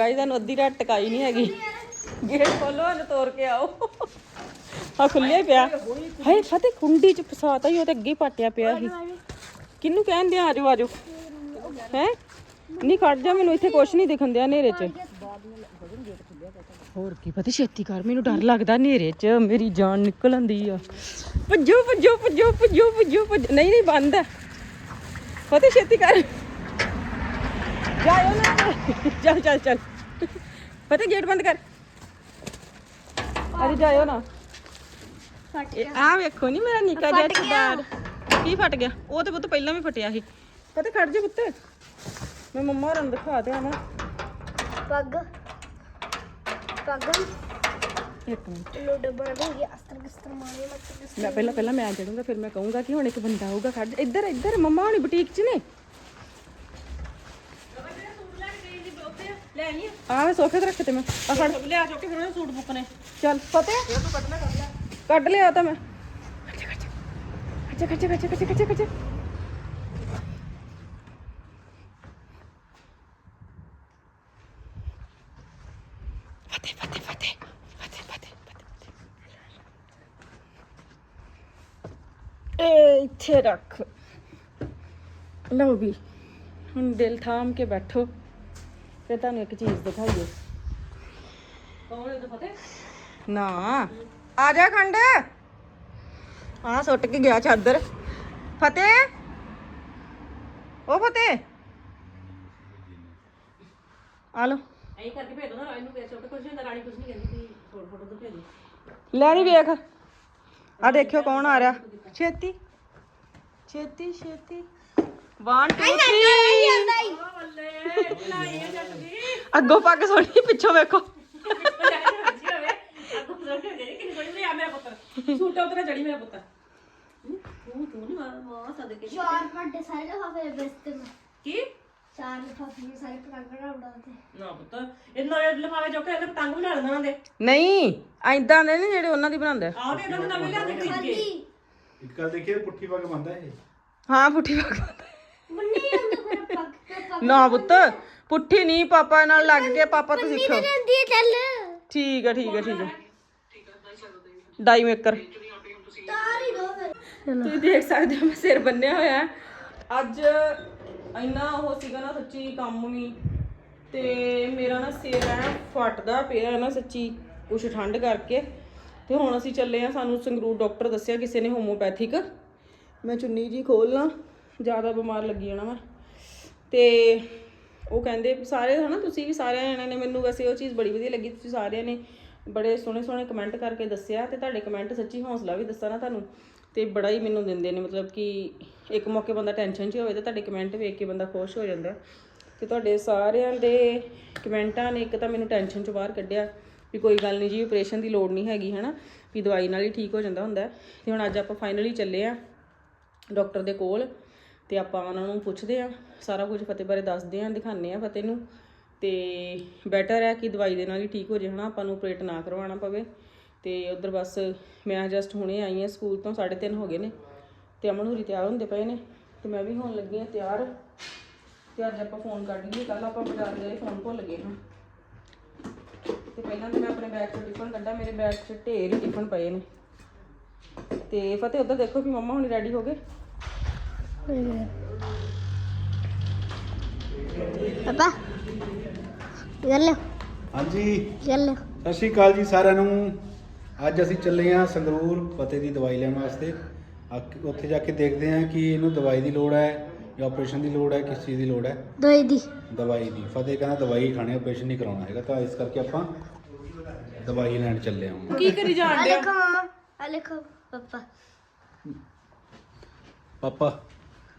ਗਾਈ ਤੁਹਾਨੂੰ ਅੱਧੀ ਰਾਤ ਟਕਾਈ ਨਹੀਂ ਹੈਗੀ। ਗੇਟ ਖੋਲੋ ਇਹਨੂੰ ਤੋੜ ਕੇ ਆਓ। ਆ ਖੁੱਲੇ ਪਿਆ। ਹਾਏ, ਫਤਿਹ ਕੁੰਡੀ ਚ ਫਸਾਤਾ ਹੀ, ਉਹ ਅੱਗੇ ਹੀ ਪਾਟਿਆ ਪਿਆ ਸੀ। ਕਿਹਨੂੰ ਕਹਿੰਦੇ ਆ ਆਜੋ ਆਜੋ। ਹੈ? ਨਹੀਂ, ਖੜ ਜਾ, ਮੈਨੂੰ ਇੱਥੇ ਕੁਛ ਨਹੀਂ ਦਿਖਣ ਦਿਆ ਹਨੇਰੇ ਚ। ਹੋਰ ਕੀ ਪਤਾ ਛੇਤੀ ਕਰ। ਮੈਨੂੰ ਡਰ ਲੱਗਦਾ ਹਨੇਰੇ ਚ। ਮੇਰੀ ਜਾਨ ਨਿਕਲ ਆਂਦੀ ਆ। ਭੱਜੋ ਭੱਜੋ ਭੱਜੋ ਭੱਜੋ ਭੱਜੋ ਭੱਜੋ। ਨਹੀਂ ਨਹੀਂ, ਬੰਦ ਹੈ। ਫਤਿਹ, ਛੇਤੀ ਕਰ। ਜਾਇਓ ਨਾ। ਚੱਲ ਚੱਲ ਚੱਲ। ਫਤਿਹ ਗੇਟ ਬੰਦ ਕਰ। ਅਰੇ ਜਾਇਓ ਨਾ। ਇਹ ਆ ਵੇਖੋ ਨਹੀਂ ਮੇਰਾ ਨਿੱਕਾ ਜਿਹਾ ਚਬਾਰ ਕੀ ਫਟ ਗਿਆ? ਉਹ ਤੇ ਪੁੱਤ ਪਹਿਲਾਂ ਵੀ ਫਟਿਆ ਸੀ। ਫਤਿਹ ਖੜ ਜਾ ਪੁੱਤ। ਮੈਂ ਮੰਮਾ ਹੋਰਾਂ ਨੂੰ ਦਿਖਾ ਤੇ ਆਵਾਂ ਪੱਗ। ਪੱਗ। ਇੱਕ ਮਿੰਟ। ਲੋ ਡੱਬਾ ਰਹੀ ਅਸਤਰ ਕਸਤਰ ਮਾਰੇ ਮੈਂ ਪਹਿਲਾਂ ਪਹਿਲਾਂ ਮੈਂ ਚੜੂੰਗਾ ਫਿਰ ਮੈਂ ਕਹੂੰਗਾ ਕਿ ਹੁਣ ਇੱਕ ਬੰਦਾ ਆਊਗਾ ਖੜ ਇੱਧਰ ਇੱਧਰ ਮੰਮਾ ਹੁਣੀ ਬੁਟੀਕ 'ਚ ਨੇ। ਲੈ ਨਹੀਂ ਹਾਂ ਮੈਂ ਸੋਫੇ ਤੇ ਰੱਖੇ ਤੇ ਮੈਂ ਆ ਫੜ ਲਿਆ ਚੁੱਕ ਕੇ ਫਿਰ ਉਹਨੇ ਸੂਟ ਬੁੱਕ ਨੇ ਚੱਲ ਪਤਾ ਇਹ ਤੂੰ ਕੱਢਣਾ ਕੱਢ ਲੈ ਕੱਢ ਲਿਆ ਤਾਂ ਮੈਂ ਖੱਜੇ ਖੱਜੇ ਖੱਜੇ ਖੱਜੇ ਖੱਜੇ ਖੱਜੇ ਫਤੇ ਫਤੇ ਫਤੇ ਫਤੇ ਫਤੇ ਫਤੇ ਏ ਇੱਥੇ ਰੱਖ ਲਓ ਵੀ ਹੁਣ ਦਿਲ ਥਾਮ ਕੇ ਬੈਠੋ ਤੇ ਤੁਹਾਨੂੰ ਇੱਕ ਚੀਜ਼ ਦਿਖਾਈਏ। ਕੌਣ ਹੈ ਫਤਿਹ ਨਾ। ਆ ਜਾ ਖੰਡ। ਆ ਸੁੱਟ ਕੇ ਗਿਆ ਚਾਦਰ। ਫਤਿਹ ਉਹ ਫਤਿਹ ਆ ਲੋ ਐਂ ਕਰਕੇ ਭੇਜ ਦੋ ਨਾ ਇਹਨੂੰ ਪੈਸੇ ਉੱਤੇ ਕੁਝ ਹੁੰਦਾ ਰਾਣੀ ਕੁਝ ਨਹੀਂ ਕਹਿੰਦੀ ਕਿ ਫੋਟੋ ਫੋਟੋ ਤੋਂ ਭੇਜ। ਲੈ ਨੀ ਵੇਖ। ਆ ਦੇਖਿਓ ਕੌਣ ਆ ਰਿਹਾ। ਛੇਤੀ। ਛੇਤੀ ਛੇਤੀ। ਅੱਗੋਂ ਪੱਗ ਸੋਣੀ ਪਿੱਛੋਂ ਵੇਖੋ। ਚਾਰ ਵੱਡੇ ਸਾਰੇ ਮੈਂ। ਚਾਰ ਲਫਾਫੇ ਨੇ ਸਾਰੇ ਪਤੰਗੜਾ ਉਡਾਉਂਦੇ ਨਹੀਂ ਐਦਾਂ ਦੇ ਨੇ ਜਿਹੜੇ ਉਹਨਾਂ ਦੀ ਬਣਾਉਂਦੇ ਖਾਲੀ ਇੱਕ ਗੱਲ ਦੇਖੀਏ ਪੁੱਠੀ ਵਗ ਬੰਦਾ ਇਹ। ਹਾਂ ਪੁੱਠੀ ਪੱਗ ਨਾ ਪੁੱਤ ਪੁੱਠੀ ਨਹੀਂ ਪਾਪਾ ਨਾਲ ਲੱਗ ਕੇ ਪਾਪਾ ਤੋਂ ਸਿੱਖ। ਠੀਕ ਹੈ ਠੀਕ ਹੈ ਠੀਕ ਹੈ ਡਾਈ ਮੇਕਰ। ਤੁਸੀਂ ਦੇਖ ਸਕਦੇ ਹੋ ਮੈਂ ਸਿਰ ਬੰਨਿਆ ਹੋਇਆ। ਅੱਜ ਇੰਨਾ ਉਹ ਸੀਗਾ ਨਾ ਸੱਚੀ ਕੰਮ ਵੀ। ਤੇ ਮੇਰਾ ਨਾ ਸਿਰ ਐ ਫਟਦਾ ਪਿਆ ਨਾ ਸੱਚੀ ਕੁਛ ਠੰਡ ਕਰਕੇ। ਤੇ ਹੁਣ ਅਸੀਂ ਚੱਲੇ ਆ ਸਾਨੂੰ ਸੰਗਰੂਰ ਡਾਕਟਰ ਦੱਸਿਆ ਕਿਸੇ ਨੇ ਹੋਮੋਪੈਥਿਕ ਮੈਂ ਚੁੰਨੀ ਜੀ ਖੋਲ ਲਾਂ ਜ਼ਿਆਦਾ ਬਿਮਾਰ ਲੱਗੀ ਜਾਣਾ ਮੈਂ। ਤੇ ਉਹ ਕਹਿੰਦੇ ਵੀ ਸਾਰੇ ਹਨਾ, ਤੁਸੀਂ ਵੀ ਸਾਰਿਆਂ ਜਣਿਆਂ ਨੇ ਮੈਨੂੰ ਵੈਸੇ ਉਹ ਚੀਜ਼ ਬੜੀ ਵਧੀਆ ਲੱਗੀ, ਤੁਸੀਂ ਸਾਰਿਆਂ ਨੇ ਬੜੇ ਸੋਹਣੇ ਸੋਹਣੇ ਕਮੈਂਟ ਕਰਕੇ ਦੱਸਿਆ ਤੇ ਤੁਹਾਡੇ ਕਮੈਂਟ ਸੱਚੀ ਹੌਸਲਾ ਵੀ ਦੱਸਾਂ ਨਾ ਤੁਹਾਨੂੰ ਤੇ ਬੜਾ ਹੀ ਮੈਨੂੰ ਦਿੰਦੇ ਨੇ, ਮਤਲਬ ਕਿ ਇੱਕ ਮੌਕੇ ਬੰਦਾ ਟੈਨਸ਼ਨ 'ਚ ਹੋਵੇ ਤਾਂ ਤੁਹਾਡੇ ਕਮੈਂਟ ਵੇਖ ਕੇ ਬੰਦਾ ਖੁਸ਼ ਹੋ ਜਾਂਦਾ ਤੇ ਤੁਹਾਡੇ ਸਾਰਿਆਂ ਦੇ ਕਮੈਂਟਾਂ ਨੇ ਇੱਕ ਤਾਂ ਮੈਨੂੰ ਟੈਨਸ਼ਨ 'ਚੋਂ ਬਾਹਰ ਕੱਢਿਆ ਵੀ ਕੋਈ ਗੱਲ ਨਹੀਂ ਜੀ ਆਪਰੇਸ਼ਨ ਦੀ ਲੋੜ ਨਹੀਂ ਹੈਗੀ ਹਨਾ, ਵੀ ਦਵਾਈ ਨਾਲ ਹੀ ਠੀਕ ਹੋ ਜਾਂਦਾ ਹੁੰਦਾ ਹੈ। ਤੇ ਹੁਣ ਅੱਜ ਆਪਾਂ ਫਾਈਨਲੀ ਚੱਲੇ ਆ ਡਾਕਟਰ ਦੇ ਕੋਲ ਤੇ ਆਪਾਂ ਉਹਨਾਂ ਨੂੰ ਪੁੱਛਦੇ ਆ ਸਾਰਾ ਕੁਝ ਫਤਿਹ ਬਾਰੇ ਦੱਸਦੇ ਆ ਦਿਖਾਉਂਦੇ ਆ ਫਤਿਹ ਨੂੰ। ਤੇ ਬੈਟਰ ਹੈ ਕਿ ਦਵਾਈ ਦੇ ਨਾਲ ਹੀ ਠੀਕ ਹੋ ਜੇ, ਹਨਾ? ਆਪਾਂ ਨੂੰ ਆਪਰੇਟ ਨਾ ਕਰਵਾਉਣਾ ਪਵੇ। ਤੇ ਉਧਰ ਬਸ ਮੈਂ ਜਸਟ ਹੁਣੇ ਆਈ ਆ ਸਕੂਲ ਤੋਂ 3:30 ਹੋ ਗਏ ਨੇ। ਤੇ ਅਮਨ ਹੋਰੀ ਤਿਆਰ ਹੁੰਦੇ ਪਏ ਨੇ। ਤੇ ਮੈਂ ਵੀ ਹੋਣ ਲੱਗੀ ਆ ਤਿਆਰ। ਤੇ ਅੱਜ ਆਪਾਂ ਫੋਨ ਕੱਢ ਲਈਏ। ਕੱਲ ਆਪਾਂ ਬਾਜ਼ਾਰ ਗਏ ਫੋਨ ਭੁੱਲ ਗਏ ਹਾਂ। ਤੇ ਪਹਿਲਾਂ ਤਾਂ ਮੈਂ ਆਪਣੇ ਬੈਗ ਚੋਂ ਟਿਫਨ ਕੱਢਾ। ਮੇਰੇ ਬੈਗ 'ਚ ਢੇਰ ਹੀ ਟਿਫਨ ਪਏ ਨੇ। ਤੇ ਫਤਿਹ, ਉਧਰ ਦੇਖੋ ਵੀ ਮੰਮਾ ਹੁਣੀ ਰੈਡੀ ਹੋ ਗਏ। ਪਾਪਾ ਗੱਲ ਜੀ ਸਾਰਿਆਂ ਨੂੰ। ਅੱਜ ਅਸੀਂ ਚੱਲੇ ਹਾਂ ਸੰਗਰੂਰ ਪਤੇ ਦੀ ਦਵਾਈ ਲੈਣ ਵਾਸਤੇ। ਉੱਥੇ ਜਾ ਕੇ ਦੇਖਦੇ ਹਾਂ ਕਿ ਇਹਨੂੰ ਦਵਾਈ ਦੀ ਲੋੜ ਹੈ ਜਾਂ ਆਪਰੇਸ਼ਨ ਦੀ ਲੋੜ ਹੈ ਕਿਸ ਚੀਜ਼ ਦੀ ਲੋੜ ਹੈ। ਦੋਈ ਦੀ। ਦਵਾਈ ਦੀ। ਫਤਿਹ ਕਹਿੰਦਾ ਦਵਾਈ ਖਾਣੀ ਆਪਰੇਸ਼ਨ ਨਹੀਂ ਕਰਾਉਣਾ ਹੈਗਾ। ਤਾਂ ਇਸ ਕਰਕੇ ਆਪਾਂ ਦਵਾਈ ਲੈਣ ਚੱਲੇ ਹਾਂ ਕੀ ਕਰੀ ਜਾਣ ਡਿਆ ਅਲੇਖੋ ਮਮਾ ਅਲੇਖੋ ਪਾਪਾ। ਪਾਪਾ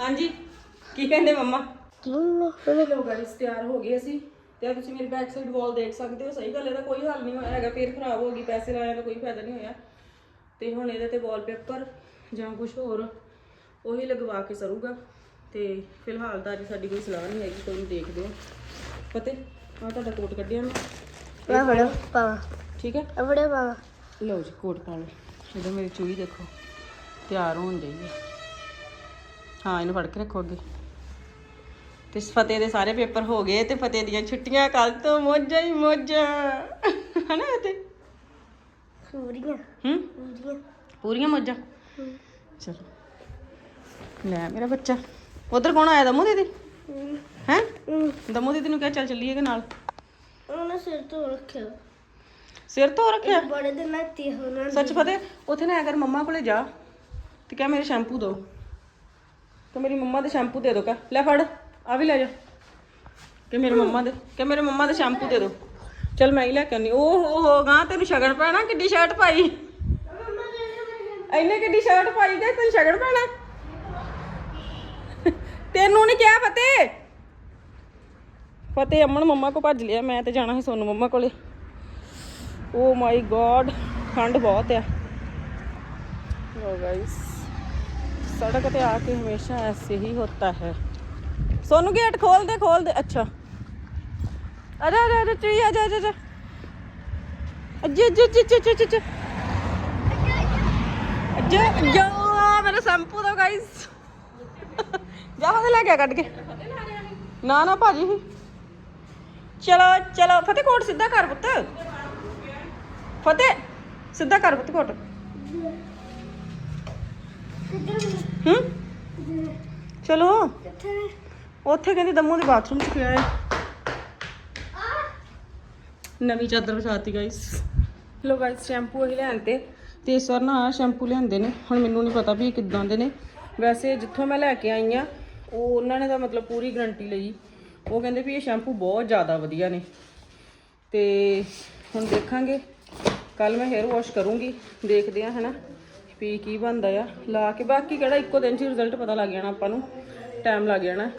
ਹਾਂਜੀ। ਕੀ ਕਹਿੰਦੇ ਮੰਮਾ? क्यों ਚਲੋ। ਗਾਇਸ ਤਿਆਰ ਹੋ ਗਏ ਅਸੀਂ ਤੇ ਆ ਤੁਸੀਂ ਮੇਰੀ ਬੈਕ ਸਾਈਡ ਵਾਲ ਦੇਖ ਸਕਦੇ ਹੋ ਸਹੀ ਗੱਲ ਇਹਦਾ ਕੋਈ ਹੱਲ ਨਹੀਂ ਹੋਇਆ ਹੈਗਾ ਫੇਰ ਖਰਾਬ ਹੋ ਗਈ ਪੈਸੇ ਲਾਇਆ ਦਾ ਕੋਈ ਫਾਇਦਾ ਨਹੀਂ ਹੋਇਆ। ਤੇ ਹੁਣ ਇਹਦੇ ਤੇ ਵਾਲਪੇਪਰ ਜਾਂ ਕੁਝ ਹੋਰ ਉਹੀ ਲਗਵਾ ਕੇ ਸਰੂਗਾ। ਤੇ ਫਿਲਹਾਲ ਤਾਂ ਅੱਜ ਸਾਡੀ ਕੋਈ ਸਲਾਹ ਨਹੀਂ ਹੈਗੀ ਕੋਈ ਦੇਖਦੇ ਹਾਂ। ਪਤੇ ਆ ਤੁਹਾਡਾ ਕੋਟ ਕੱਢਿਆ ਮੈਂ। ਮੈਂ ਫੜੋ ਪਾਵਾ। ਠੀਕ ਹੈ? ਆ ਫੜੋ ਪਾਵਾ। ਲਓ ਜੀ ਕੋਟ ਪਾ ਲਓ। ਇਹਦੇ ਮੇਰੀ ਚੂਹੀ ਦੇਖੋ ਤਿਆਰ ਹੋਣ ਹੈ। ਹਾਂ ਇਹਨੂੰ ਫੜ ਕੇ ਰੱਖੋ ਅੱਗੇ ਤੇ ਫਤਿਹ ਦੇ ਸਾਰੇ ਪੇਪਰ ਹੋ ਗਏ ਤੇ ਫਤਿਹ ਦੀਆਂ ਛੁੱਟੀਆਂ ਕੱਲ ਤੋਂ ਮੋਜਾਂ ਹੀ ਮੋਜਾਂ। ਹਨਾ ਫਤਿਹ? ਸੂਰੀਆਂ ਹੂੰ? ਸੂਰੀਆਂ ਪੂਰੀਆਂ ਮੋਜਾਂ? ਚਲੋ। ਲੈ ਮੇਰਾ ਬੱਚਾ। ਉਧਰ ਕੌਣ ਆਇਆ ਦਮੂ ਦੀਦੀ? ਹੈ। ਦਮੂ ਦੀਦੀ ਨੂੰ ਕਿਹਾ ਚੱਲ ਚੱਲੀਏ ਕਿ ਨਾਲ? ਉਹਨਾਂ ਸਿਰ ਤੋਂ ਰੱਖਿਆ। ਸਿਰ ਤੋਂ ਰੱਖਿਆ? ਬੜੇ ਦਿਨ ਨਾਲ ਤੀ ਹੋਣਾ ਸੱਚ ਫਤਿਹ ਉੱਥੇ ਨਾ ਅਗਰ ਮੰਮਾ ਕੋਲੇ ਜਾ ਤੇ ਕਹਿ ਮੇਰੇ ਸ਼ੈਂਪੂ ਦੋ। ਤੇ ਮੇਰੀ ਮੰਮਾ ਦੇ ਸ਼ੈਂਪੂ ਦੇ ਦੋ ਕਾ ਲੈ ਫੜ ਆ ਵੀ ਲੈ ਜਾ। ਕਿ ਮੇਰੇ ਮੰਮਾ ਦੇ ਕਿ ਮੇਰੇ ਮੰਮਾ ਦੇ ਸ਼ੈਂਪੂ ਦੇ ਦੋ। ਚਲ ਮੈਂ ਹੀ ਲੈ ਕੇ ਆਨੀ ਉਹ ਹੋ ਹੋ ਗਾਂ ਤੈਨੂੰ ਸ਼ਗਨ ਪੈਣਾ? ਕਿੱਡੀ ਸ਼ਰਟ ਪਾਈ? ਐਨੇ ਕਿੱਡੀ ਸ਼ਰਟ ਪਾਈ ਤੇ ਤੈਨੂੰ ਸ਼ਗਨ ਪੈਣਾ? ਤੈਨੂੰ ਨਹੀਂ ਕਿਹਾ ਫਤਿਹ? ਫਤਿਹ ਅਮਨ ਮੰਮਾ ਕੋ ਭੱਜ ਲਿਆ। ਮੈਂ ਤੇ ਜਾਣਾ ਸੀ ਸੋਨੂ ਮੰਮਾ ਕੋਲੇ। ਓ ਮਾਈ ਗੋਡ ਖੰਡ ਬਹੁਤ ਆ। ਲੋ ਗਾਇਸ सड़क पे आके हमेशा ऐसे ही होता है सोनू गेट खोल दे खोल दे अच्छा अरे अरे अरे चुई आजा आजा आजा अज्जे अज्जे अज्जे अज्जे अज्जे अज्जे अज्जे जो मेरा शैम्पू दो गाइस ਜਾ ਫਤਿਹ ਲੈ ਕੇ ਆ ਕੱਢ ਕੇ ਨਾ ਨਾ ਭਾਜੀ ਚਲੋ ਚਲੋ ਫਤਿਹ ਕੋਟ ਸਿੱਧਾ ਕਰ ਪੁੱਤ ਫਤਿਹ ਸਿੱਧਾ ਕਰ ਪੁੱਤ ਕੋਟ ਹੂੰ? ਚਲੋ। ਉੱਥੇ ਕਹਿੰਦੀ ਦਮੂ ਦੇ ਬਾਥਰੂਮ ਚ ਪਿਆ ਹੈ। ਨਵੀਂ ਚਾਦਰ ਵਿਛਾਤੀ ਗਾਇਸ ਲੋ ਗਾਇਸ ਸ਼ੈਂਪੂ ਇਹ ਲੈਣ ਤੇ। ਤੇ ਇਸ ਵਾਰ ਨਾ ਆ ਸ਼ੈਂਪੂ ਲਿਆਂਦੇ ਨੇ। ਹੁਣ ਮੈਨੂੰ ਨਹੀਂ ਪਤਾ ਵੀ ਇਹ ਕਿੱਦਾਂ ਦੇ ਨੇ। ਵੈਸੇ ਜਿੱਥੋਂ ਮੈਂ ਲੈ ਕੇ ਆਈ ਆ ਉਹ ਉਹਨਾਂ ਨੇ ਤਾਂ ਮਤਲਬ ਪੂਰੀ ਗਾਰੰਟੀ ਲਈ। ਉਹ ਕਹਿੰਦੇ ਵੀ ਇਹ ਸ਼ੈਂਪੂ ਬਹੁਤ ਜ਼ਿਆਦਾ ਵਧੀਆ ਨੇ। ਤੇ ਹੁਣ ਦੇਖਾਂਗੇ। ਕੱਲ ਮੈਂ ਹੇਅਰ ਵਾਸ਼ ਕਰੂੰਗੀ। ਦੇਖਦੇ ਆ ਹਨਾ। ਵੀ ਕੀ ਬਣਦਾ ਆ। ਲਾ ਕੇ ਬਾਕੀ ਕਿਹੜਾ ਇੱਕੋ ਦਿਨ 'ਚ ਰਿਜ਼ਲਟ ਪਤਾ ਲੱਗ ਜਾਣਾ ਆਪਾਂ ਨੂੰ। ਟਾਈਮ ਲੱਗ ਜਾਣਾ।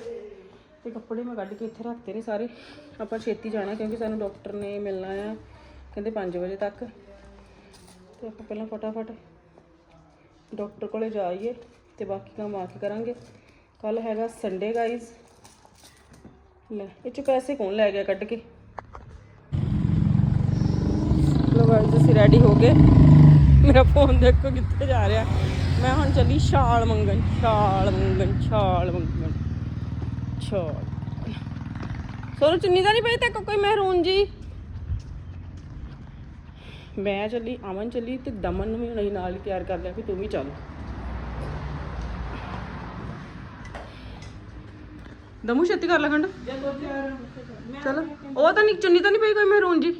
ਤੇ ਕੱਪੜੇ ਮੈਂ ਕੱਢ ਕੇ ਇੱਥੇ ਰੱਖਤੇ ਨੇ ਸਾਰੇ। ਆਪਾਂ ਛੇਤੀ ਜਾਣਾ ਕਿਉਂਕਿ ਸਾਨੂੰ ਡਾਕਟਰ ਨੇ ਮਿਲਣਾ ਆ ਕਹਿੰਦੇ 5 ਵਜੇ ਤੱਕ। ਤੇ ਆਪਾਂ ਪਹਿਲਾਂ ਫਟਾਫਟ ਡਾਕਟਰ ਕੋਲੇ ਜਾਈਏ ਤੇ ਬਾਕੀ ਕੰਮ ਆ ਕੇ ਕਰਾਂਗੇ। ਕੱਲ ਹੈਗਾ ਸੰਡੇ ਗਾਈਜ਼ ਲੈ, ਇਹ ਚ ਪੈਸੇ ਕੌਣ ਲੈ ਗਿਆ ਕੱਢ ਕੇ? ਲੋ ਗਾਈਜ਼ ਅਸੀਂ ਰੈਡੀ ਹੋ ਗਏ। ਮੇਰਾ ਫੋਨ ਦੇਖੋ ਕਿੱਥੇ ਜਾ ਰਿਹਾ। ਮੈਂ ਹੁਣ ਚੱਲੀ ਛਾਲ ਮੰਗਣ ਛਾਲ ਮੰਗਣ ਛਾਲ ਮੰਗਣ। ਛਾਲ। ਸੋਨੂੰ ਚੁੰਨੀ ਤਾਂ ਨਹੀਂ ਪਈ ਤੇ ਕੋਈ ਮਹਿਰੂਨ ਜੀ? ਮੈਂ ਚੱਲੀ, ਅਮਨ ਚੱਲੀ ਤੇ ਦਮਨ ਨੂੰ ਵੀ ਹੁਣ ਨਾਲ ਤਿਆਰ ਕਰ ਲਿਆ ਵੀ ਤੂੰ ਵੀ ਚੱਲ। ਦਮੂ, ਛੇਤੀ ਕਰ ਲੈ ਖੰਡ। ਚਲੋ। ਉਹ ਤਾਂ ਨਹੀਂ, ਚੁੰਨੀ ਤਾਂ ਨਹੀਂ ਪਈ ਕੋਈ ਮਹਿਰੂਨ ਜੀ?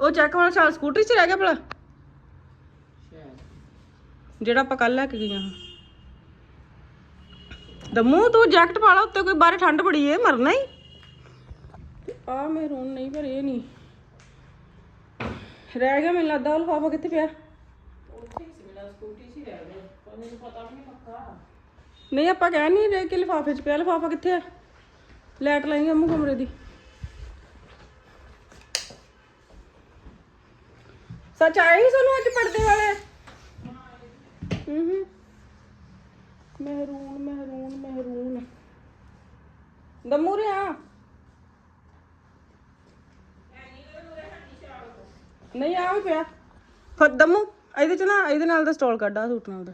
ਉਹ ਚੈੱਕ ਵਾਲਾ ਛਾਲ ਸਕੂਟਰੀ 'ਚ ਰਹਿ ਗਿਆ ਭਲਾ। ਜਿਹੜਾ ਆਪਾਂ ਕੱਲ ਲੈ ਕੇ ਗਈਆਂ ਹਾਂ। ਦਮੂ ਤੂੰ ਜੈਕਟ ਪਾ ਲਾ ਉੱਤੇ ਕੋਈ ਬਾਹਰ ਠੰਡ ਬੜੀ ਏ ਮਰਨਾ ਹੀ ਆ ਮਹਿਰੂਨ ਨਹੀਂ ਪਰ ਇਹ ਨਹੀਂ। ਰਹਿ ਗਿਆ ਮੈਨੂੰ ਲੱਗਦਾ ਉਹ ਲਿਫਾਫਾ ਕਿੱਥੇ ਪਿਆ? ਨਹੀਂ ਆਪਾਂ ਕਹਿ ਨਹੀਂ ਰਹੇ ਕਿ ਲਿਫਾਫੇ 'ਚ ਪਿਆ। ਲਿਫਾਫਾ ਕਿੱਥੇ ਆ? ਲੈਟ ਲਾਈ ਅੰਮੂ ਕਮਰੇ ਦੀ। ਸੱਚ ਆਏ ਹੀ ਸਾਨੂੰ ਅੱਜ ਪਰਦੇ ਵਾਲੇ? ਮਹਿਰੂਨ ਮਹਿਰੂਨ ਮਹਿਰੂਨ। ਦਮੂ ਰਿਆ। ਨਹੀਂ ਆ ਪਿਆ। ਫ ਦਮੂ। ਇਹਦੇ ਚ ਨਾ ਇਹਦੇ ਨਾਲ ਦਾ ਸਟਾਲ ਕੱਢ ਸੂਟ ਨਾਲ ਦਾ।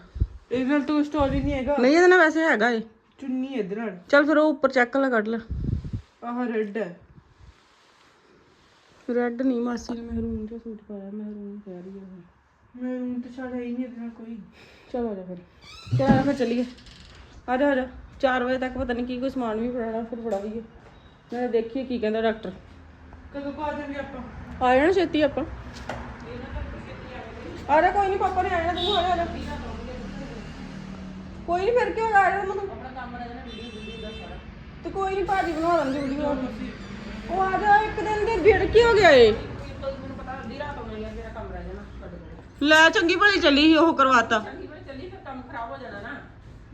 ਇਹਦੇ ਨਾਲ ਤੂੰ ਸਟੋਰੀ ਨਹੀਂ ਹੈਗਾ। ਨਹੀਂ ਇਹਦੇ ਨਾਲ ਵੈਸੇ ਹੈਗਾ ਏ ਚੁੰਨੀ ਇਹਦੇ ਨਾਲ। ਚੱਲ ਫਿਰ ਉਹ ਉੱਪਰ ਚੈੱਕ ਕੱਢ ਲੈ। ਆਹ ਰੈੱਡ ਹੈ। ਰੈੱਡ ਨਹੀਂ ਮਾਸੀ ਨੇ ਮਹਿਰੂਨ ਜਿਹਾ ਸੂਟ ਪਾਇਆ ਮਹਿਰੂਨ ਕਹਿ ਰਹੀ ਹੈ ਮੈਨੂੰ ਤਾਂ ਛਾੜਾ ਹੀ ਨਹੀਂ ਇਹਦੇ ਨਾਲ ਕੋਈ। ਚਲ ਆ ਜਾ ਫਿਰ। ਚਲ ਆ ਫਿਰ ਚੱਲੀਏ। ਆ ਜਾ ਆ ਜਾ। 4 ਵਜੇ ਤੱਕ ਪਤਾ ਨਹੀਂ ਕੀ ਕੋਈ ਸਮਾਨ ਵੀ ਫੜਾਉਣਾ ਫਿਰ ਫੜਾ ਦਈਏ। ਨਾਲੇ ਦੇਖੀਏ ਕੀ ਕਹਿੰਦਾ ਡਾਕਟਰ। ਕਦੋਂ ਪਾ ਦੇਂਗੇ ਆਪਾਂ? ਆ ਜਾਣਾ ਛੇਤੀ ਆਪਾਂ। ਆ ਜਾ ਕੋਈ ਨਹੀਂ ਪਾਪਾ ਨੇ ਆ ਜਾ, ਆ ਜਾ। ਕੋਈ ਨਹੀਂ ਫਿਰ ਕੀ ਹੋਗਾ ਆ ਜਾ ਮੈਨੂੰ? ਆਪਣਾ ਕੰਮ ਰਹਿ ਜਾਣਾ ਵੀਡੀਓ ਦਾ ਸਾਰਾ ਤੇ ਕੋਈ ਨਹੀਂ ਭਾਜੀ ਬਣਾ ਲੈਂਦੇ ਵੀਡੀਓ ਉਹ ਆ ਜਾ ਇੱਕ ਦਿਨ ਦੇ ਭਿੜ ਕੀ ਹੋ ਗਿਆ ਏ। ਲੈ ਚੰਗੀ ਭਲੀ ਚੱਲੀ ਸੀ ਉਹ ਕਰਵਾਤਾ। ਚੰਗੀ ਭਲੀ ਚੱਲੀ ਫਿਰ ਕੰਮ ਖਰਾਬ ਹੋ ਜਾਣਾ ਨਾ।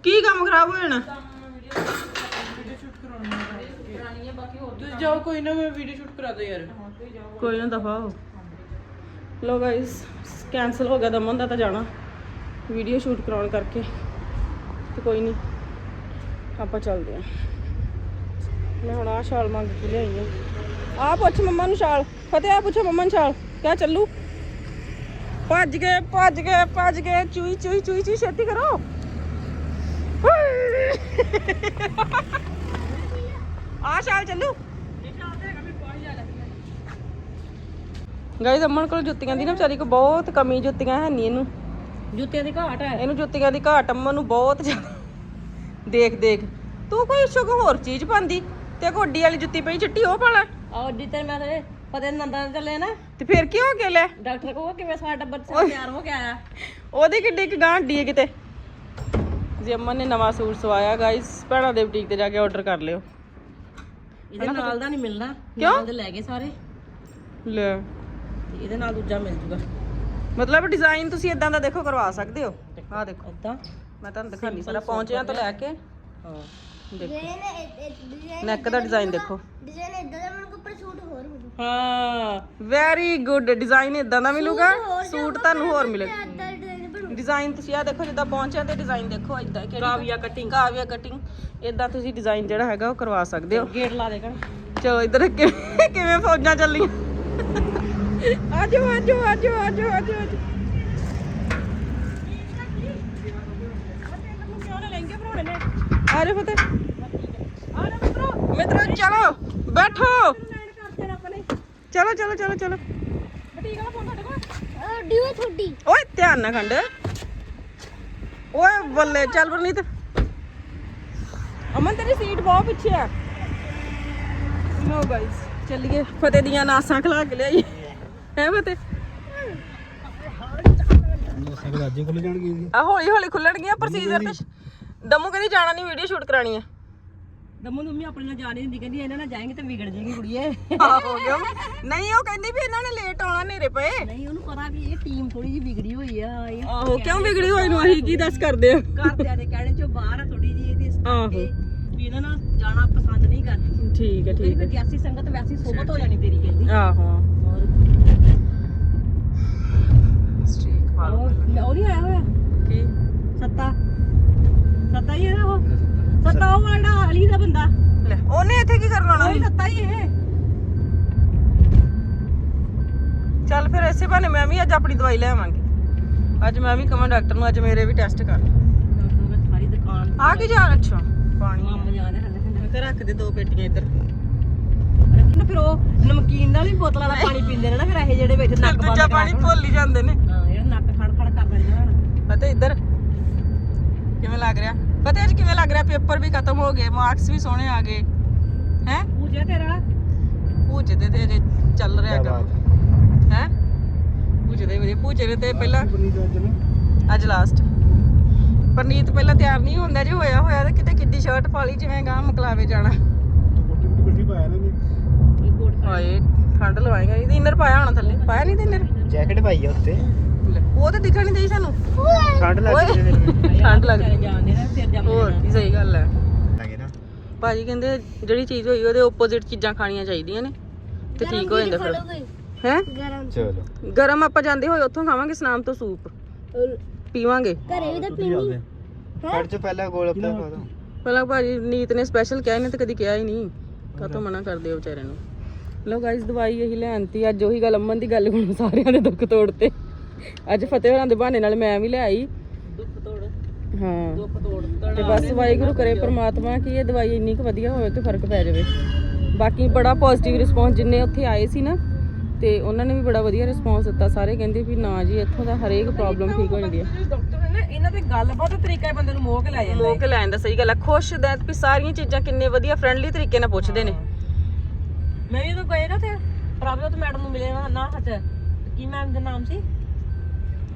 ਕੀ ਕੰਮ ਖਰਾਬ ਹੋ ਜਾਣਾ? ਕੰਮ ਵੀਡੀਓ ਸ਼ੂਟ ਕਰਾਉਣੀ ਹੈ ਬਾਕੀ ਹੋਰ ਤੁਸੀਂ ਜਾਓ ਕੋਈ ਨਾ ਮੈਂ ਵੀਡੀਓ ਸ਼ੂਟ ਕਰਾ ਦੋ ਯਾਰ। ਕੋਈ ਨਾ ਦਫਾ ਹੋ। ਲੋ ਗਾਇਸ ਕੈਨਸਲ ਹੋ ਗਿਆ ਦਮਨ ਦਾ ਤਾਂ ਜਾਣਾ। ਵੀਡੀਓ ਸ਼ੂਟ ਕਰਾਉਣ ਕਰਕੇ। ਤੇ ਕੋਈ ਨਹੀਂ ਆਪਾਂ ਚੱਲਦੇ ਆਂ। ਮੈਂ ਹੁਣ ਆ ਸ਼ਾਲ ਮੰਗ ਕੇ ਲਿਆਈ ਆ। ਆ ਪੁੱਛ ਮੰਮਾ ਨੂੰ ਸ਼ਾਲ। ਫਤਿਹ ਆ ਪੁੱਛੋ ਮੰਮਾ ਨੂੰ ਸ਼ਾਲ। ਕਿਆ ਚੱਲੂ? ਭੱਜ ਗਏ ਭੱਜ ਗਏ ਭੱਜ ਗਏ। ਚੂਈ ਚੂਈ ਚੂਈ ਚੂਈ ਛੇਤੀ ਕਰੋ। ਆ ਸ਼ਾਲ ਚੱਲੂ। ਗਾਇਸ ਅਮਨ ਕੋਲ ਜੁੱਤੀਆਂ ਦੀ ਨਾ ਵਿਚਾਰੀ ਕੋ ਬਹੁਤ ਕਮੀ ਜੁੱਤੀਆਂ ਹੈ ਨਹੀਂ ਇਹਨੂੰ। ਜੁੱਤਿਆਂ ਦੀ ਘਾਟ ਹੈ। ਇਹਨੂੰ ਜੁੱਤੀਆਂ ਦੀ ਘਾਟ ਅਮਨ ਨੂੰ ਬਹੁਤ ਜ਼ਿਆਦਾ। ਦੇਖ ਦੇਖ। ਤੂੰ ਕੋਈ ਸ਼ੁਗ ਹੋਰ ਚੀਜ਼ ਪਾਉਂਦੀ? ਤੇ ਗੋਡੀ ਵਾਲੀ ਜੁੱਤੀ ਪਈ ਚਿੱਟੀ ਉਹ ਪਾ ਲੈ ਆਹ ਜਿੱਤੇ ਮੈਂ ਤੇ ਪਤੇ ਨੰਦਾਂ ਚੱਲੇ ਨਾ ਤੇ ਫਿਰ ਕੀ ਹੋ ਗਿਆ ਲੈ? ਡਾਕਟਰ ਕਹੋ ਕਿਵੇਂ ਸਾਡਾ ਬੱਚਾ ਤਿਆਰ ਹੋ ਗਿਆ ਆ। ਉਹਦੀ ਕਿੱਡੀ ਕੁ ਗਾਂ ਢੀ ਕਿਤੇ। ਜੀ ਅਮਨ ਨੇ ਨਵਾਂ ਸੂਟ ਸਵਾਇਆ ਗਾਇਸ ਭੈਣਾਂ ਦੇ ਬੁਟੀਕ ਤੇ ਜਾ ਕੇ ਆਰਡਰ ਕਰ ਲਿਓ। ਇਹਦੇ ਨਾਲ ਦਾ ਨਹੀਂ ਮਿਲਣਾ। ਕਿਉਂ? ਨਾਲ ਦੇ ਲੈ ਗਏ ਸਾਰੇ। ਲੈ। ਤੇ ਇਹਦੇ ਨਾਲ ਦੂਜਾ ਮਿਲ ਜੂਗਾ। ਮਤਲਬ ਡਿਜ਼ਾਈਨ ਤੁਸੀਂ ਇਦਾਂ ਦਾ ਦੇਖੋ ਕਰਵਾ ਸਕਦੇ ਹੋ। ਆਹ ਦੇਖੋ। ਏਦਾਂ? ਮੈਂ ਤੁਹਾਨੂੰ ਦਿਖਾਣੀ ਸਾਰਾ ਪਹੁੰਚਿਆਂ ਤੋਂ ਲੈ ਕੇ। ਹਾਂ। ਦੇਖੋ। ਨੈਕ ਦਾ ਡਿਜ਼ਾਈਨ ਦੇਖੋ। ਡਿਜ਼ਾਈਨ ਇਦਾਂ ਦਾ ਮੈਨੂੰ ਉੱਪਰ ਸੂਟ ਹੋਰ ਹੋ ਜੂ ਹਾਂ ਵੈਰੀ ਗੁੱਡ ਡਿਜ਼ਾਈਨ ਇਦਾਂ ਦਾ ਮਿਲੂਗਾ ਸੂਟ ਤੁਹਾਨੂੰ ਹੋਰ ਮਿਲੇਗਾ ਇਦਾਂ ਡਿਜ਼ਾਈਨ ਬਣੂ। ਡਿਜ਼ਾਈਨ ਤੁਸੀਂ ਆ ਦੇਖੋ ਜਿੱਦਾਂ ਪਹੁੰਚਿਆ ਤੇ ਡਿਜ਼ਾਈਨ ਦੇਖੋ ਇਦਾਂ ਕਿਹੜੀ ਕਾਵੀਆ ਕਟਿੰਗ ਕਾਵੀਆ ਕਟਿੰਗ ਇਦਾਂ ਤੁਸੀਂ ਡਿਜ਼ਾਈਨ ਜਿਹੜਾ ਹੈਗਾ ਉਹ ਕਰਵਾ ਸਕਦੇ ਹੋ। ਗੇਟ ਲਾ ਦੇ ਕਣ ਚਲੋ ਇਧਰ ਕਿਵੇਂ ਕਿਵੇਂ ਫੌਜਾਂ ਚੱਲੀਆਂ? ਆਜੋ ਆਜੋ ਆਜੋ ਆਜੋ ਆਜੋ ਆਜੋ। ਫਤਿਹ। ਮਿੱਤਰੋ ਮਿੱਤਰੋ ਚਲੋ ਬੈਠੋ। ਚਲੋ ਚਲੋ ਚਲੋ ਚਲੋ। ਡਿਊ ਥੋੜੀ ਓਏ ਧਿਆਨ ਨਾਲ ਖੰਡ। ਓਏ ਬੱਲੇ ਚੱਲ ਪਰਨੀਤ। ਅਮਨ ਤੇਰੀ ਸੀਟ ਬਹੁਤ ਪਿੱਛੇ ਆ। ਨੋ ਗਾਇਸ ਚੱਲੀਏ। ਫਤਿਹ ਦੀਆਂ ਨਾਸਾਂ ਖਲਾ ਕੇ ਲਿਆਈ ਹੈ ਫਤਿਹ? ਅੱਜ ਖੁੱਲ ਆ ਹੌਲੀ ਹੌਲੀ ਖੁੱਲਣਗੀਆਂ ਪ੍ਰੋਸੀਜਰ ਤੇ। ਦਮੂ ਕਹਿੰਦੀ ਜਾਣਾ ਨਹੀਂ ਵੀਡੀਓ ਸ਼ੂਟ ਕਰਾਣੀ ਹੈ ਦਮੂ ਨੂੰ ਮੰਮੀ ਆਪਣੇ ਨਾਲ ਜਾਣ ਨਹੀਂ ਦਿੰਦੀ ਕਹਿੰਦੀ ਇਹਨਾਂ ਨਾਲ ਜਾਏਂਗੇ ਤੇ ਵਿਗੜ ਜਾਏਗੀ ਕੁੜੀਏ। ਆਹੋ ਗਿਆ ਨਹੀਂ ਉਹ ਕਹਿੰਦੀ ਵੀ ਇਹਨਾਂ ਨੇ ਲੇਟ ਆਉਣਾ ਨੇਰੇ ਪਏ। ਨਹੀਂ ਉਹਨੂੰ ਪਤਾ ਵੀ ਇਹ ਟੀਮ ਥੋੜੀ ਜਿਹੀ ਵਿਗੜੀ ਹੋਈ ਆ ਇਹ ਆਹੋ ਕਿਉਂ ਵਿਗੜੀ ਹੋਈ ਨੂੰ? ਅਸੀਂ ਕੀ ਦੱਸ ਕਰਦੇ ਆ? ਘਰਦਿਆਂ ਦੇ ਕਹਿਣੇ ਚੋਂ ਬਾਹਰ ਆ ਥੋੜੀ ਜਿਹੀ ਇਹਦੀ ਇਸ ਆਹੋ। ਕਰਕੇ ਵੀ ਇਹਨਾਂ ਨਾਲ ਜਾਣਾ ਪਸੰਦ ਨਹੀਂ ਕਰਦੀ ਠੀਕ ਹੈ ਠੀਕ ਫਿਰ ਜੈਸੀ ਸੰਗਤ ਵੈਸੀ ਸੋਬਤ ਹੋ ਜਾਣੀ ਤੇਰੀ ਕਹਿੰਦੀ। ਹੈ ਆਹੋ ਸਟ੍ਰੀਕ ਵਾਲ ਉਹ ਨਹੀਂ ਆਇਆ ਹੋਇਆ? ਕੀ? ਸੱਤਾ। ਸੱਤਾ ਹੀ ਹੈ ਨਾ ਉਹ। ਸੱਤਾ ਉਹ ਵਾਲਾ ਅਲੀ ਦਾ ਬੰਦਾ। ਲੈ ਉਹਨੇ ਇੱਥੇ ਕੀ ਕਰਨ ਆਉਣਾ ਉਹ ਸੀ? ਸੱਤਾ ਹੀ ਇਹ। ਚੱਲ ਫਿਰ ਇਸੇ ਬਹਾਨੇ ਮੈਂ ਵੀ ਅੱਜ ਆਪਣੀ ਦਵਾਈ ਲੈ ਆਵਾਂਗੀ। ਅੱਜ ਮੈਂ ਵੀ ਕਹਾਂ ਡਾਕਟਰ ਨੂੰ ਅੱਜ ਮੇਰੇ ਵੀ ਟੈਸਟ ਕਰ। ਸਾਰੀ ਦੁਕਾਨ ਆ ਕੀ ਜਾਣ? ਅੱਛਾ ਪਾਣੀ। ਮਾਮਾ ਜਾਣੇ ਹੱਲੇ। ਮੈਂ ਕਿਹਾ ਰੱਖ ਦੇ ਦੋ ਪੇਟੀਆਂ ਇੱਧਰ। ਨਾ ਫਿਰ ਉਹ ਨਮਕੀਨ ਨਾਲ ਵੀ ਬੋਤਲ ਵਾਲਾ ਪਾਣੀ ਪੀਂਦੇ ਨੇ ਨਾ ਫਿਰ ਇਹ ਜਿਹੜੇ ਬੈਠੇ ਨੱਕ ਬੰਦ ਦੂਜਾ ਕਰਾ ਪਾਣੀ ਕੇ ਭੁੱਲ ਹੀ ਜਾਂਦੇ ਨੇ। ਹਾਂ ਜਿਹੜਾ ਨੱਕ ਖੜ ਖੜ ਕਰ ਦਿੰਦੇ ਹਨ ਪਤਾ ਇੱਧਰ ਕਿਵੇਂ ਲੱਗ ਰਿਹਾ? ਪਤਾ ਅੱਜ ਕਿਵੇਂ ਲੱਗ ਰਿਹਾ? ਪੇਪਰ ਵੀ ਖਤਮ ਹੋ ਗਏ ਮਾਰਕਸ ਵੀ ਸੋਹਣੇ ਆ ਗਏ। ਹੈ? ਪੂਜਿਆ ਤੇਰਾ? ਭੂਜਦੇ ਤੇ ਅਜੇ ਚੱਲ ਰਿਹਾ ਕੰਮ। ਹੈ? ਭੂਜਦੇ ਵੀ ਨੇ ਤੇ ਪਹਿਲਾਂ ਅੱਜ ਲਾਸਟ ਪਰਨੀਤ ਪਹਿਲਾਂ ਤਿਆਰ ਨਹੀਂ ਹੁੰਦਾ ਜੇ ਹੋਇਆ ਹੋਇਆ ਤੇ ਕਿਤੇ ਕਿੱਡੀ ਸ਼ਰਟ ਪਾ ਲਈ ਜਿਵੇਂ ਗਾਂ ਮਕਲਾਵੇ ਜਾਣਾ। ਇਹ ਕੋਟ ਹਾਏ ਠੰਡ ਲਵਾਏਗਾ ਇਹਦੀ ਇਨਰ ਪਾਇਆ ਹੋਣਾ ਥੱਲੇ? ਪਾਇਆ ਨਹੀਂ ਤੇ ਇਨਰ ਜੈਕਟ ਪਾਈ ਆ ਉੱਤੇ। ਉਹ ਤੇ ਦਿਖਣ ਨਹੀਂ ਦੇਈ ਸਾਨੂੰ। ਠੰਡ ਓਏ ਠੰਡ ਲੱਗਦੀ ਜਾਂਦੇ ਨੇ ਫਿਰ ਜੰਮ ਹੋਰ ਕੀ ਸਹੀ ਗੱਲ ਹੈ। ਲੱਗੇ ਨਾ। ਭਾਜੀ ਕਹਿੰਦੇ ਜਿਹੜੀ ਚੀਜ਼ ਹੋਈ ਉਹਦੇ ਆਪੋਜ਼ਿਟ ਚੀਜ਼ਾਂ ਖਾਣੀਆਂ ਚਾਹੀਦੀਆਂ ਨੇ ਤੇ ਠੀਕ ਹੋ ਜਾਂਦਾ ਫਿਰ। ਹੈ? ਗਰਮ। ਚਲੋ। ਗਰਮ ਆਪਾਂ ਜਾਂਦੇ ਹੋਏ ਉੱਥੋਂ ਖਾਵਾਂਗੇ ਸਨਾਮ ਤੋਂ ਸੂਪ। ਪੀਵਾਂਗੇ। ਘਰੇ ਵੀ ਤਾਂ ਪੀਣੀ। ਫੜ ਚ ਪਹਿਲਾਂ ਗੋਲ ਅੱਪਾ ਖਾ ਦੋ ਪਹਿਲਾਂ ਭਾਜੀ ਨੀਤ ਨੇ ਸਪੈਸ਼ਲ ਕਿਹਾ ਇਹਨੇ ਤਾਂ ਕਦੀ ਕਿਹਾ ਹੀ ਨਹੀਂ। ਕਾਹਤੋਂ ਮਨਾ ਕਰਦੇ ਹੋ ਵਿਚਾਰੇ ਨੂੰ। ਲੋ ਗਾਇਸ ਦਵਾਈ ਇਹੀ ਲੈਣਤੀ ਅੱਜ ਉਹੀ ਗੱਲ ਅਮਨ ਦੀ ਗੱਲ ਹੁਣ ਸਾਰਿਆਂ ਦੇ ਦੁੱਖ ਤੋੜਤੇ। ਅੱਜ ਫਤਿਹ ਹੋਰਾਂ ਦੇ ਬਹਾਨੇ ਨਾਲ ਮੈਂ ਵੀ ਲੈ ਆਈ। ਦੁੱਖ ਤੋੜ। ਹਾਂ। ਦੁੱਖ ਤੋੜ। ਤੇ ਬਸ ਵਾਹਿਗੁਰੂ ਕਰੇ ਪ੍ਰਮਾਤਮਾ ਕਿ ਇਹ ਦਵਾਈ ਇੰਨੀ ਕੁ ਵਧੀਆ ਹੋਵੇ ਕਿ ਫ਼ਰਕ ਪੈ ਜਾਵੇ। ਬਾਕੀ ਬੜਾ ਪੋਜ਼ਿਟਿਵ ਰਿਸਪੌਂਸ ਜਿੰਨੇ ਉੱਥੇ ਆਏ ਸੀ ਨਾ ਤੇ ਉਹਨਾਂ ਨੇ ਵੀ ਬੜਾ ਵਧੀਆ ਰਿਸਪੌਂਸ ਦਿੱਤਾ। ਸਾਰੇ ਕਹਿੰਦੇ ਵੀ ਨਾ ਜੀ ਇੱਥੋਂ ਦਾ ਹਰੇਕ ਪ੍ਰੋਬਲਮ ਠੀਕ ਹੋ ਜਾਂਦੀ ਹੈ ਡਾਕਟਰ ਨੇ ਨਾ ਇਹਨਾਂ ਦੇ ਗੱਲਬਾਤ ਦਾ ਤਰੀਕਾ ਹੀ ਬੰਦੇ ਨੂੰ ਮੋਹ ਕੇ ਲੈ ਜਾਂਦਾ ਮੋਕ ਲੈਣ ਦਾ ਸਹੀ ਗੱਲ ਹੈ ਖੁਸ਼ ਦਾ ਵੀ ਸਾਰੀਆਂ ਚੀਜ਼ਾਂ ਕਿੰਨੇ ਵਧੀਆ ਫ੍ਰੈਂਡਲੀ ਤਰੀਕੇ ਨਾਲ ਪੁੱਛਦੇ ਨੇ। ਮੈਂ ਵੀ ਜਦੋਂ ਗਏ ਨਾ ਤੇ ਪ੍ਰਭਜੋਤ ਮੈਡਮ ਨੂੰ ਮਿਲੇ ਨਾ ਨਾ ਹੱਥ। ਕੀ ਮੈਮ ਦਾ ਨਾਮ ਸੀ?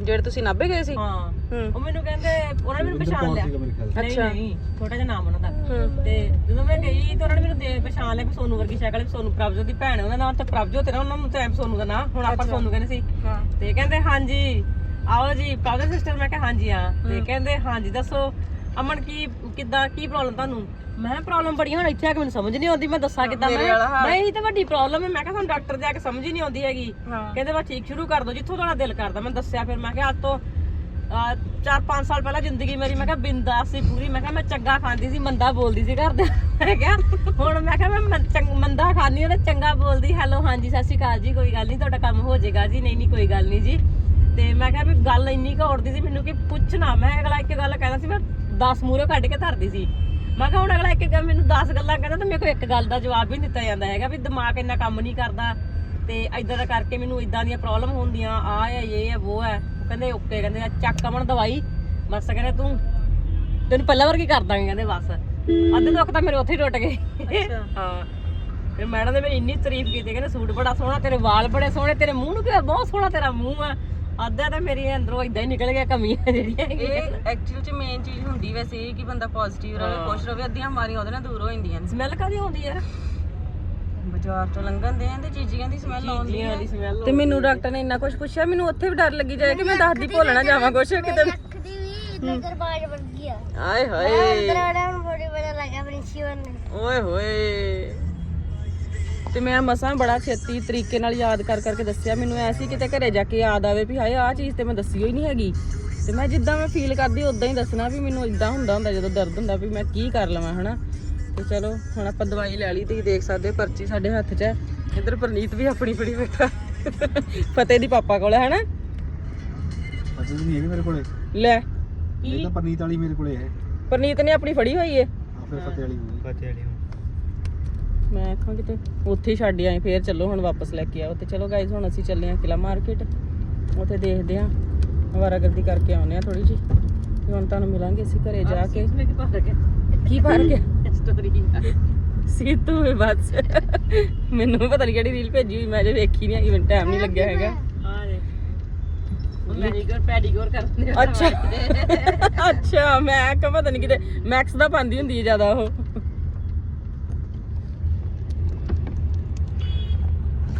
ਜਿਹੜੇ ਤੁਸੀਂ ਨਾਭੇ ਗਏ ਸੀ? ਹਾਂ। ਹੂੰ। ਉਹ ਮੈਨੂੰ ਕਹਿੰਦੇ ਉਹਨਾਂ ਨੇ ਮੈਨੂੰ ਪਛਾਣ ਲਿਆ। ਨਹੀਂ ਅੱਛਾ। ਨਹੀਂ ਛੋਟਾ ਜਿਹਾ ਨਾਮ ਉਹਨਾਂ ਦਾ। ਹੂੰ। ਤੇ ਜਦੋਂ ਮੈਂ ਗਈ ਤੇ ਉਹਨਾਂ ਨੇ ਮੈਨੂੰ ਦੇ ਪਛਾਣ ਲਿਆ ਕਿ ਸੋਨੂ ਵਰਗੀ ਸ਼ਕਲ ਸੋਨੂ ਪ੍ਰਭਜੋਤ ਦੀ ਭੈਣ ਹੈ, ਉਹਦਾ ਨਾਮ ਤਾਂ ਪ੍ਰਭਜੋਤ ਹੈ ਨਾ ਉਹਨਾਂ ਨੂੰ ਤਾਂ ਐਮ ਸੋਨੂ ਦਾ ਨਾਮ ਹੁਣ ਆਪਾਂ ਸੋਨੂ ਕਹਿੰਦੇ ਸੀ। ਹਾਂ। ਤੇ ਕਹਿੰਦੇ ਹਾਂਜੀ ਆਓ ਜੀ ਪ੍ਰਭਜੋਤ ਸਿਸਟਰ ਮੈਂ ਕਿਹਾ ਹਾਂਜੀ ਹਾਂ। ਤੇ ਕਹਿੰਦੇ ਹਾਂਜੀ ਦੱਸੋ ਅਮਨ ਕੀ ਕਿੱਦਾਂ ਕੀ ਪ੍ਰੋਬਲਮ ਤੁਹਾਨੂੰ? ਮੈਂ ਪ੍ਰੋਬਲਮ ਬੜੀ ਹੁਣ ਇੱਥੇ ਆ ਕੇ ਮੈਨੂੰ ਸਮਝ ਨਹੀਂ ਆਉਂਦੀ ਮੈਂ ਦੱਸਾਂ ਕਿੱਦਾਂ ਮੈਂ ਮੈਂ ਇਹੀ ਤਾਂ ਵੱਡੀ ਪ੍ਰੋਬਲਮ ਹੈ ਮੈਂ ਕਿਹਾ ਤੁਹਾਨੂੰ ਡਾਕਟਰ ਦੇ ਆ ਕੇ ਸਮਝ ਹੀ ਨਹੀਂ ਆਉਂਦੀ ਹੈਗੀ। ਕਹਿੰਦੇ ਬਸ ਠੀਕ ਸ਼ੁਰੂ ਕਰ ਦੋ ਜਿੱਥੋਂ ਤੁਹਾਡਾ ਦਿਲ ਕਰਦਾ ਮੈਂ ਦੱਸਿਆ ਫਿਰ ਮੈਂ ਕਿਹਾ ਅੱਜ ਤੋਂ 4-5 ਸਾਲ ਪਹਿਲਾਂ ਜ਼ਿੰਦਗੀ ਮੇਰੀ ਮੈਂ ਕਿਹਾ ਬਿੰਦਾਸ ਸੀ ਪੂਰੀ ਮੈਂ ਕਿਹਾ ਮੈਂ ਚੰਗਾ ਖਾਂਦੀ ਸੀ ਮੰਦਾ ਬੋਲਦੀ ਸੀ ਘਰ ਦੇ। ਮੈਂ ਕਿਹਾ ਹੁਣ ਮੈਂ ਕਿਹਾ ਮੈਂ ਮੰਦਾ ਖਾਂਦੀ ਹਾਂ ਤੇ ਚੰਗਾ ਬੋਲਦੀ ਹੈਲੋ ਹਾਂਜੀ ਸਤਿ ਸ਼੍ਰੀ ਅਕਾਲ ਜੀ ਕੋਈ ਗੱਲ ਨਹੀਂ ਤੁਹਾਡਾ ਕੰਮ ਹੋ ਜਾਏਗਾ ਜੀ ਨਹੀਂ ਨਹੀਂ ਕੋਈ ਗੱਲ ਨਹੀਂ ਜੀ। ਤੇ ਮੈਂ ਕਿਹਾ ਵੀ ਗੱਲ ਇੰਨੀ ਕੁ ਔੜਦੀ ਸੀ ਮੈਨੂੰ ਕਿ ਪੁੱਛਣਾ ਮੈਂ ਅਗਲਾ ਇੱਕ ਗੱਲ ਕਹਿੰਦਾ ਸੀ ਮੈਂ 10 ਮੂਹਰੇ ਕੱਢ ਕੇ ਧਰਦੀ ਸੀ। ਮੈਂ ਕਿਹਾ ਹੁਣ ਅਗਲਾ ਇੱਕ ਗੱਲ ਮੈਨੂੰ 10 ਗੱਲਾਂ ਕਹਿੰਦਾ ਤੇ ਮੇਰੇ ਕੋਲ ਇੱਕ ਗੱਲ ਦਾ ਜਵਾਬ ਵੀ ਨਹੀਂ ਦਿੱਤਾ ਜਾਂਦਾ ਹੈਗਾ ਵੀ ਦਿਮਾਗ ਇੰਨਾ ਕੰਮ ਨਹੀਂ ਕਰਦਾ ਤੇ ਇਦਾਂ ਦਾ ਕਰਕੇ ਮੈਨੂੰ ਇਦਾਂ ਦੀਆਂ ਪ੍ਰੋਬਲਮ ਹੁੰਦੀਆਂ ਆ ਹੈ ਇਹ ਹੈ ਉਹ ਹੈ। ਉਹ ਕਹਿੰਦੇ ਓਕੇ ਕਹਿੰਦੇ ਚੱਕ ਅਮਨ ਦਵਾਈ। ਬਸ ਕਹਿੰਦੇ ਤੂੰ ਤੈਨੂੰ ਪਹਿਲਾਂ ਵਰਗੀ ਕਰ ਦਾਂਗੇ ਕਹਿੰਦੇ ਬਸ। ਅੱਧੇ ਦੁੱਖ ਤਾਂ ਮੇਰੇ ਉੱਥੇ ਹੀ ਟੁੱਟ ਗਏ। ਹਾਂ। ਫਿਰ ਮੈਡਮ ਨੇ ਮੇਰੀ ਇੰਨੀ ਤਾਰੀਫ ਕੀਤੀ ਕਹਿੰਦੇ ਸੂਟ ਬੜਾ ਸੋਹਣਾ ਤੇਰੇ ਵਾਲ ਬੜੇ ਸੋਹਣੇ ਤੇਰੇ ਮੂੰਹ ਨੂੰ ਕਿਹਾ ਬਹੁਤ ਸੋਹਣਾ ਤੇਰਾ ਮੂੰਹ ਆ। ਅੱਧਾ ਤਾਂ ਮੇਰੀ ਅੰਦਰੋਂ ਇਦਾਂ ਹੀ ਨਿਕਲ ਗਿਆ ਕਮੀਆਂ ਜਿਹੜੀਆਂ ਇਹ ਐਕਚੁਅਲ ਚ ਮੇਨ ਚੀਜ਼ ਹੁੰਦੀ ਵੈਸੇ ਇਹ ਕਿ ਬੰਦਾ ਪੋਜ਼ਿਟਿਵ ਰਹੇ ਖੁਸ਼ ਰਹੇ ਅੱਧੀਆਂ ਬਿਮਾਰੀਆਂ ਉਹਦੇ ਨਾਲ ਦੂਰ ਹੋ ਜਾਂਦੀਆਂ ਨੇ। ਸਮੈਲ ਕਾਦੀ ਆਉਂਦੀ ਯਾਰ ਬਾਜ਼ਾਰ ਤੋਂ ਲੰਘਣ ਦੇ ਤੇ ਚੀਜ਼ੀਆਂ ਦੀ ਸਮੈਲ ਆਉਂਦੀ ਸਮੈਲ ਤੇ ਮੈਨੂੰ ਡਾਕਟਰ ਨੇ ਇੰਨਾ ਕੁਝ ਪੁੱਛਿਆ ਮੈਨੂੰ ਉੱਥੇ ਵੀ ਡਰ ਲੱਗੀ ਜਾਏ ਕਿ ਮੈਂ ਦੱਸਦੀ ਭੁੱਲ ਨਾ ਜਾਵਾਂ ਕੁਝ ਕਿਤੇ ਅੱਖ ਦੀ ਵੀ ਬਾਜ ਬਣ ਗਿਆ ਆਏ ਹਾਏ। ਆੜਾ ਨੂੰ ਬੜੀ ਬੜਾ ਲੱਗਾ ਪ੍ਰਿੰਸੀਪਲ ਨੇ। ਓਏ ਹੋਏ। ਤੇ ਮੈਂ ਮਸਾਂ ਬੜਾ ਛੇਤੀ ਤਰੀਕੇ ਨਾਲ ਯਾਦ ਕਰ ਕਰਕੇ ਦੱਸਿਆ। ਮੈਨੂੰ ਐ ਸੀ ਕਿਤੇ ਘਰੇ ਜਾ ਕੇ ਯਾਦ ਆਵੇ ਵੀ ਹਾਏ ਆਹ ਚੀਜ਼ ਤੇ ਮੈਂ ਦੱਸੀ ਹੋਈ ਨਹੀਂ ਹੈਗੀ। ਤੇ ਮੈਂ ਜਿੱਦਾਂ ਮੈਂ ਫੀਲ ਕਰਦੀ ਉਦਾਂ ਹੀ ਦੱਸਣਾ ਵੀ ਮੈਨੂੰ ਇਦਾਂ ਹੁੰਦਾ ਹੁੰਦਾ ਜਦੋਂ ਦਰਦ ਹੁੰਦਾ ਵੀ ਮੈਂ ਕੀ ਕਰ ਲਵਾਂ ਹਨਾ? ਤੇ ਚਲੋ ਹੁਣ ਆਪਾਂ ਦਵਾਈ ਲੈ ਲਈ ਤੁਸੀਂ ਦੇਖ ਸਕਦੇ ਹੋ ਪਰਚੀ ਸਾਡੇ ਹੱਥ 'ਚ ਹੈ। ਇੱਧਰ ਪ੍ਰਨੀਤ ਵੀ ਆਪਣੀ ਫੜੀ ਬੈਠਾ। ਫਤਿਹ ਦੀ ਪਾਪਾ ਕੋਲ ਹੈ ਹਨਾ? ਅਜੇ ਨਹੀਂ ਹੈਗੀ ਮੇਰੇ ਕੋਲੇ। ਲੈ। ਇਹ ਤਾਂ ਪਰਨੀਤ ਵਾਲੀ ਮੇਰੇ ਕੋਲੇ ਹੈ। ਪ੍ਰਨੀਤ ਨੇ ਆਪਣੀ ਫੜੀ ਹੋਈ ਏ। ਆ ਫਿਰ ਫਤਿਹ ਵਾਲੀ ਫਤਿਹ ਵਾਲੀ ਮੈਂ ਆਖਾਂ ਕਿਤੇ ਉੱਥੇ ਹੀ ਛੱਡ ਆਏ ਫੇਰ ਚੱਲੋ ਹੁਣ ਵਾਪਸ ਲੈ ਕੇ ਆਓ। ਤੇ ਚਲੋ ਗਾਇਜ਼ ਹੁਣ ਅਸੀਂ ਚੱਲੇ ਆ ਕਿਲਾ ਮਾਰਕੀਟ ਉੱਥੇ ਦੇਖਦੇ ਆ ਅਵਾਰਾਗਰਦੀ ਕਰਕੇ ਆਉਨੇ ਆ ਥੋੜੀ ਜੀ ਤੇ ਹੁਣ ਤੁਹਾਨੂੰ ਮਿਲਾਂਗੇ ਅਸੀਂ ਘਰੇ ਜਾ ਕੇ। ਕੇ ਪਾਰ ਕੇ ਸਟੋਰੀ ਸੀਤੂ ਵੀ ਬਸ। ਮੈਨੂੰ ਪਤਾ ਨਹੀਂ ਕਿਹੜੀ ਰੀਲ ਭੇਜੀ ਹੋਈ ਮੈਂ ਜੇ ਵੇਖੀ ਨਹੀਂ ਮੈਨੂੰ ਟਾਈਮ ਨਹੀਂ ਲੱਗਿਆ ਹੈਗਾ। ਹਾਂ? ਜੀ ਮੈਨੀਗੋਰ ਪੈਡੀਗੋਰ ਕਰਦੇ ਆ। ਅੱਛਾ। ਅੱਛਾ ਮੈਂ ਕਿਹਾ ਪਤਾ ਨਹੀਂ ਕਿਤੇ ਮੈਕਸ ਦਾ ਪਾਉਂਦੀ ਹੁੰਦੀ ਹੈ ਜ਼ਿਆਦਾ ਉਹ।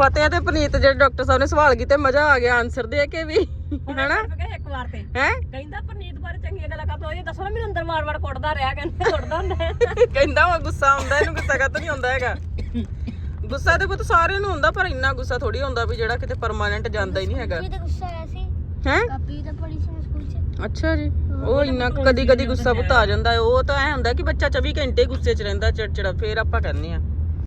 ਫਤਿਹ ਤੇ ਪਨੀਤ ਜਿਹੜੇ ਡਾਕਟਰ ਸਾਹਿਬ ਨੇ ਸਵਾਲ ਕੀਤੇ ਮਜ਼ਾ ਆ ਗਿਆ ਆਨਸਰ ਦੇ ਕੇ ਵੀ। ਹਨਾ? ਇੱਕ ਵਾਰ ਤੇ। ਹੈ? ਕਹਿੰਦਾ ਪਰਨੀਤ ਬਾਰੇ ਚੰਗੀਆਂ ਗੱਲਾਂ ਕਰਦਾ ਇਹ ਦੱਸੋ ਨਾ ਮੈਨੂੰ ਅੰਦਰ ਮਾਰ ਮਾਰ ਕੁੱਟਦਾ ਰਿਹਾ ਕਹਿੰਦੇ ਕੁੱਟਦਾ ਹੁੰਦਾ ਹੈ। ਕਹਿੰਦਾ ਵਾ ਗੁੱਸਾ ਆਉਂਦਾ ਇਹਨੂੰ ਗੁੱਸਾ ਕਾਹਤੋਂ ਨਹੀਂ ਆਉਂਦਾ ਹੈਗਾ। ਗੁੱਸਾ ਤੇ ਪੁੱਤ ਸਾਰਿਆਂ ਨੂੰ ਹੁੰਦਾ ਪਰ ਇੰਨਾ ਗੁੱਸਾ ਥੋੜੀ ਹੁੰਦਾ ਵੀ ਜਿਹੜਾ ਕਿਤੇ ਪਰਮਾਨੈਂਟ ਜਾਂਦਾ ਹੀ ਨਹੀਂ ਹੈਗਾ। ਤਾਂ ਗੁੱਸਾ ਆਇਆ ਸੀ। ਹੈ? ਕਾਪੀ ਤਾਂ ਪੜੀ ਸੀ ਮੈਂ ਸਕੂਲ 'ਚ। ਅੱਛਾ ਜੀ। ਉਹ ਇੰਨਾ ਕਦੀ ਕਦੀ ਗੁੱਸਾ ਪੁੱਤ ਆ ਜਾਂਦਾ ਹੈ। ਉਹ ਤਾਂ ਐ ਹੁੰਦਾ ਕਿ ਬੱਚਾ 24 ਘੰਟੇ ਗੁੱਸੇ 'ਚ ਰਹਿੰਦਾ ਚਿੜਚਿੜਾ ਫੇਰ ਆਪਾਂ ਕਹਿੰਦੇ ਆ